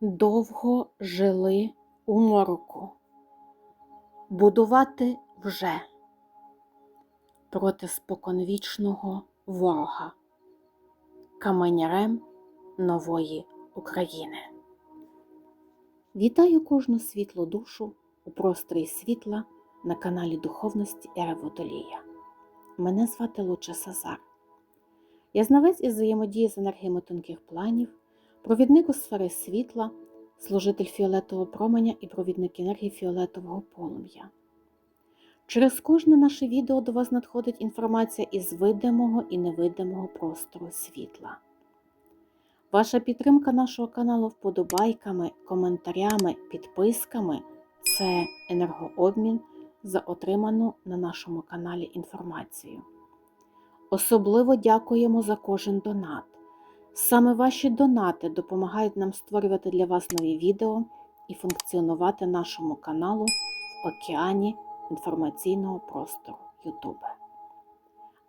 довго жили у мороку, будувати вже проти споконвічного ворога, каменярем нової України. Вітаю кожну світлу душу у просторі світла на каналі Духовності Ера Водолія. Мене звати Луча Сазар. Я знавець із взаємодії з енергіями тонких планів, провідник у сфери світла, служитель фіолетового променя і провідник енергії фіолетового полум'я. Через кожне наше відео до вас надходить інформація із видимого і невидимого простору світла. Ваша підтримка нашого каналу вподобайками, коментарями, підписками це енергообмін за отриману на нашому каналі інформацію. Особливо дякуємо за кожен донат. Саме ваші донати допомагають нам створювати для вас нові відео і функціонувати нашому каналу в океані інформаційного простору YouTube.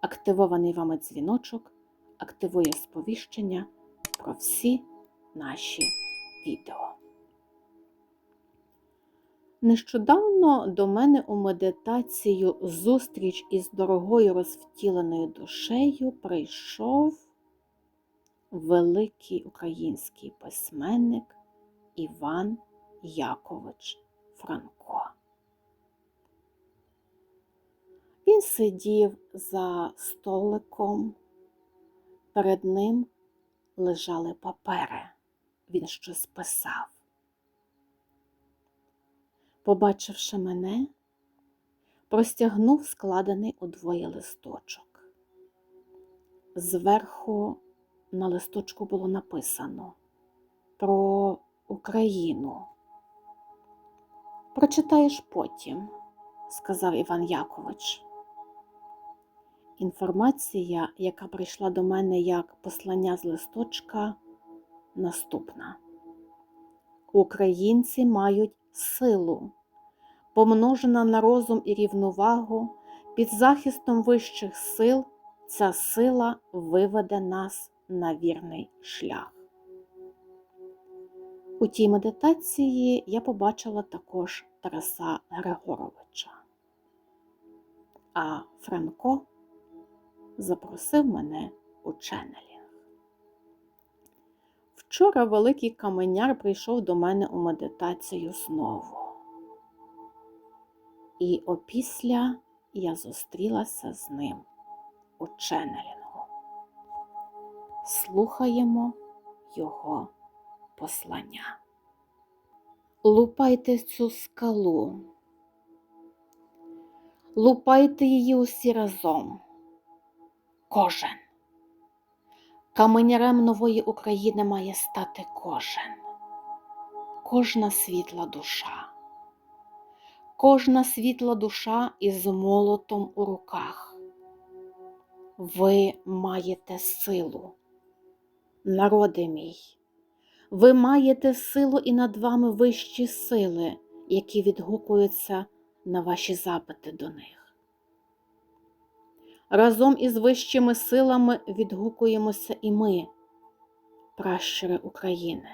Активований вами дзвіночок активує сповіщення про всі наші відео. Нещодавно до мене у медитацію зустріч із дорогою розвтіленою душею прийшов великий український письменник Іван Якович Франко. Він сидів за столиком, перед ним лежали папери, він щось писав. Побачивши мене, простягнув складений удвоє листочок. Зверху на листочку було написано про Україну. Прочитаєш потім, сказав Іван Якович. Інформація, яка прийшла до мене як послання з листочка, наступна. Українці мають силу, помножена на розум і рівновагу, під захистом вищих сил, ця сила виведе нас на вірний шлях. У тій медитації я побачила також Тараса Григоровича, а Франко запросив мене у ченелінг. Вчора великий каменяр прийшов до мене у медитацію знову. І опісля я зустрілася з ним у ченелінгу. Слухаємо його послання. Лупайте цю скалу, лупайте її усі разом. Кожен. Каменярем нової України має стати кожен, кожна світла душа, кожна світла душа із молотом у руках. Ви маєте силу, народи мій, ви маєте силу і над вами вищі сили, які відгукуються на ваші запити до них. Разом із вищими силами відгукуємося і ми, пращури України.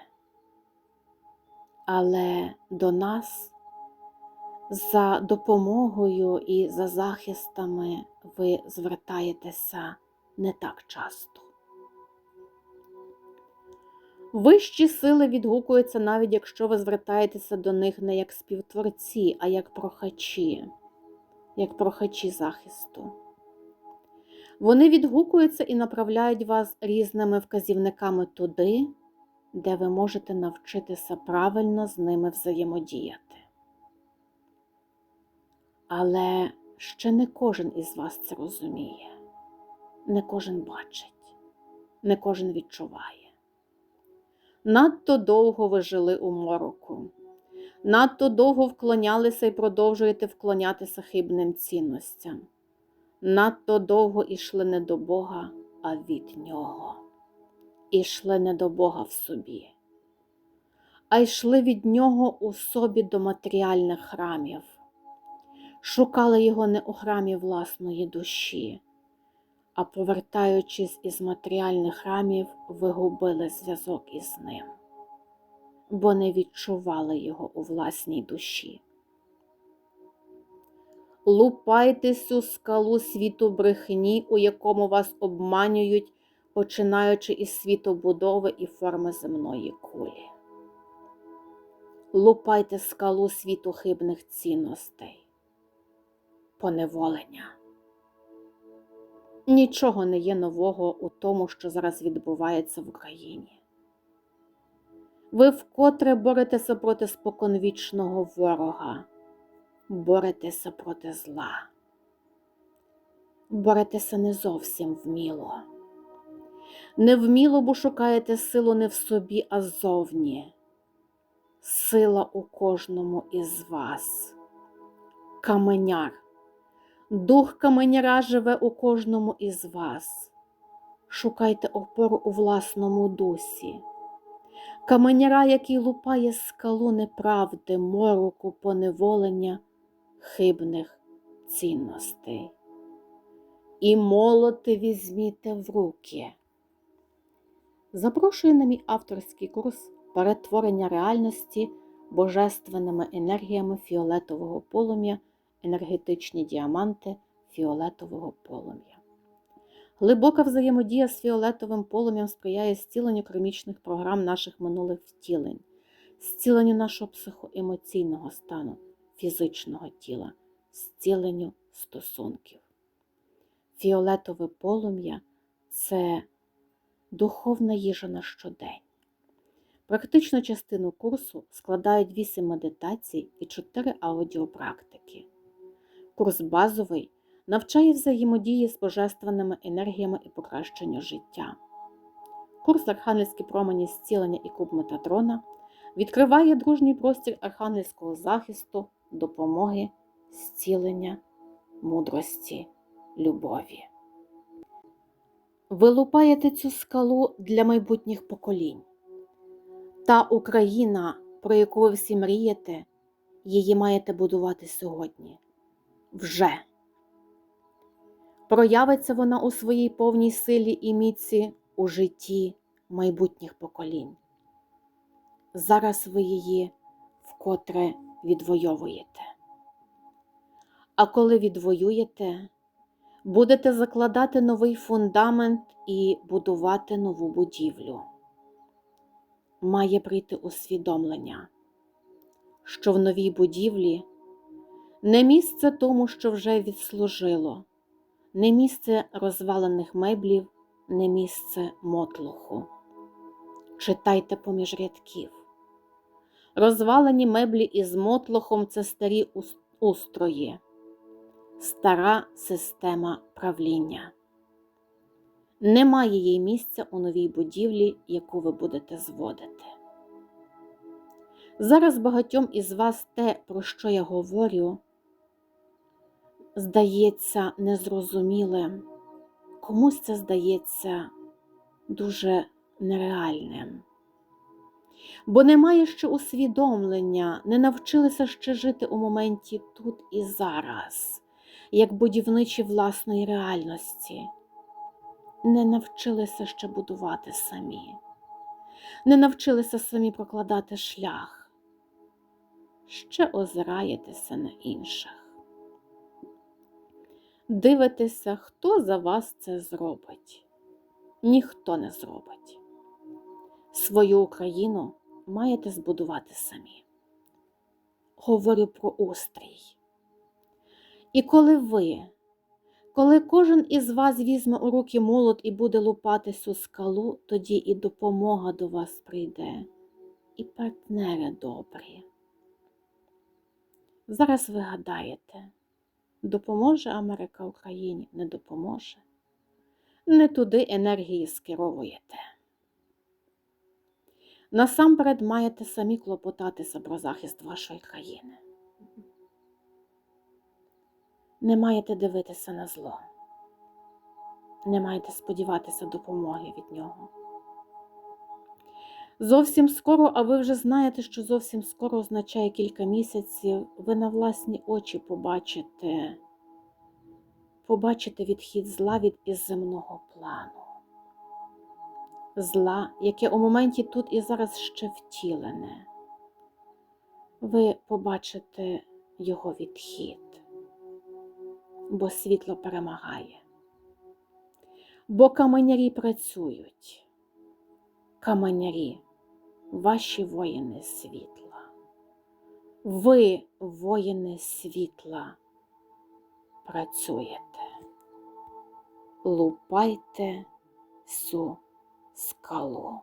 Але до нас за допомогою і за захистами ви звертаєтеся не так часто. Вищі сили відгукуються навіть якщо ви звертаєтеся до них не як співтворці, а як прохачі, як прохачі захисту. Вони відгукуються і направляють вас різними вказівниками туди, де ви можете навчитися правильно з ними взаємодіяти. Але ще не кожен із вас це розуміє, не кожен бачить, не кожен відчуває. Надто довго ви жили у мороку, надто довго вклонялися і продовжуєте вклонятися хибним цінностям. Надто довго ішли не до Бога, а від Нього. Ішли не до Бога в собі, а йшли від Нього у собі до матеріальних храмів, шукали його не у храмі власної душі, а повертаючись із матеріальних храмів, ви губили зв'язок із ним. бо не відчували його у власній душі. Лупайте цю скалу світу брехні, у якому вас обманюють, починаючи із світобудови і форми земної кулі. Лупайте скалу світу хибних цінностей, поневолення. Нічого не є нового у тому, що зараз відбувається в Україні. Ви вкотре боретеся проти споконвічного ворога, боретеся проти зла. Боретеся не зовсім вміло. Невміло, бо шукаєте силу не в собі, а ззовні. Сила у кожному із вас. Каменяр. Дух каменяра живе у кожному із вас. Шукайте опору у власному дусі. Каменяра, який лупає скалу неправди, мороку, поневолення, хибних цінностей. І молоти візьміте в руки. Запрошую на мій авторський курс перетворення реальності божественними енергіями фіолетового полум'я, енергетичні діаманти фіолетового полум'я. Глибока взаємодія з фіолетовим полум'ям сприяє зціленню кармічних програм наших минулих втілень, зціленню нашого психоемоційного стану, фізичного тіла, зціленню стосунків. Фіолетове полум'я це духовна їжа на щодень. Практичну частину курсу складають 8 медитацій і 4 аудіопрактики. Курс базовий навчає взаємодії з божественними енергіями і покращенню життя. Курс Архангельські промені зцілення і куб Метатрона відкриває дружній простір архангельського захисту, допомоги, зцілення, мудрості, любові. Ви лупаєте цю скалу для майбутніх поколінь. Та Україна, про яку ви всі мрієте, її маєте будувати сьогодні. Вже. Проявиться вона у своїй повній силі і міці у житті майбутніх поколінь. Зараз ви її вкотре відвоюєте. А коли відвоюєте, будете закладати новий фундамент і будувати нову будівлю. Має прийти усвідомлення, що в новій будівлі не місце тому, що вже відслужило, не місце розвалених меблів, не місце мотлуху. Читайте поміж рядків. Розвалені меблі із мотлохом це старі устрої стара система правління. Немає їй місця у новій будівлі, яку ви будете зводити. Зараз багатьом із вас те, про що я говорю, здається незрозумілим, комусь це здається дуже нереальним. Бо немає ще усвідомлення, не навчилися ще жити у моменті тут і зараз як будівничі власної реальності, не навчилися ще будувати самі, не навчилися самі прокладати шлях, ще озираєтеся на інших. Дивитеся, хто за вас це зробить. Ніхто не зробить. Свою Україну маєте збудувати самі. Говорю про устрій. І коли ви, коли кожен із вас візьме у руки молот і буде лупати цю скалу, тоді і допомога до вас прийде, і партнери добрі. Зараз ви гадаєте, допоможе Америка Україні, не допоможе. Не туди енергії скеровуєте. Насамперед маєте самі клопотатися про захист вашої країни не маєте дивитися на зло, не маєте сподіватися допомоги від нього. Зовсім скоро, а ви вже знаєте, що зовсім скоро означає кілька місяців, ви на власні очі побачите, побачите відхід зла від із земного плану. зла, яке у моменті тут і зараз ще втілене, ви побачите його відхід, бо світло перемагає. Бо каменярі працюють, каменярі, ваші воїни світла. Ви, воїни світла, працюєте. Лупайте цю скалу.